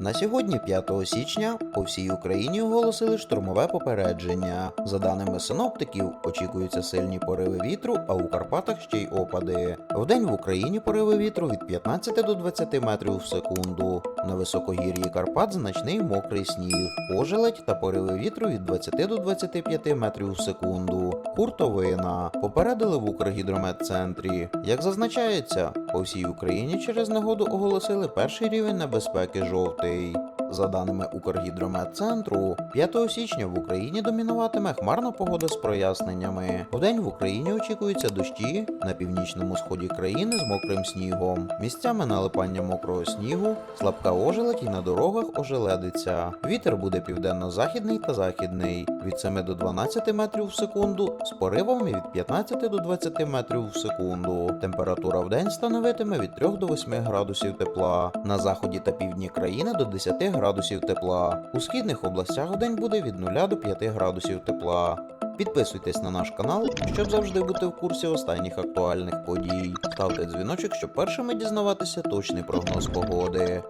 На сьогодні, 5 січня, по всій Україні оголосили штурмове попередження. За даними синоптиків, очікуються сильні пориви вітру, а у Карпатах ще й опади. Вдень в Україні пориви вітру від 15 до 20 метрів в секунду. На високогір'ї Карпат значний мокрий сніг, ожеледь та пориви вітру від 20 до 25 метрів в секунду. Хуртовина попередили в Укргідрометцентрі. Як зазначається, по всій Україні через негоду оголосили перший рівень небезпеки жовтий. day. За даними Укргідрометцентру, 5 січня в Україні домінуватиме хмарна погода з проясненнями. Вдень в Україні очікуються дощі на північному сході країни з мокрим снігом. Місцями налипання мокрого снігу, слабка ожеледь і на дорогах ожеледиться. Вітер буде південно-західний та західний від 7 до 12 метрів в секунду з поривами від 15 до 20 метрів в секунду. Температура в день становитиме від 3 до 8 градусів тепла. На заході та півдні країни до 10 градусів тепла. У східних областях в день буде від 0 до 5 градусів тепла. Підписуйтесь на наш канал, щоб завжди бути в курсі останніх актуальних подій. Ставте дзвіночок, щоб першими дізнаватися точний прогноз погоди.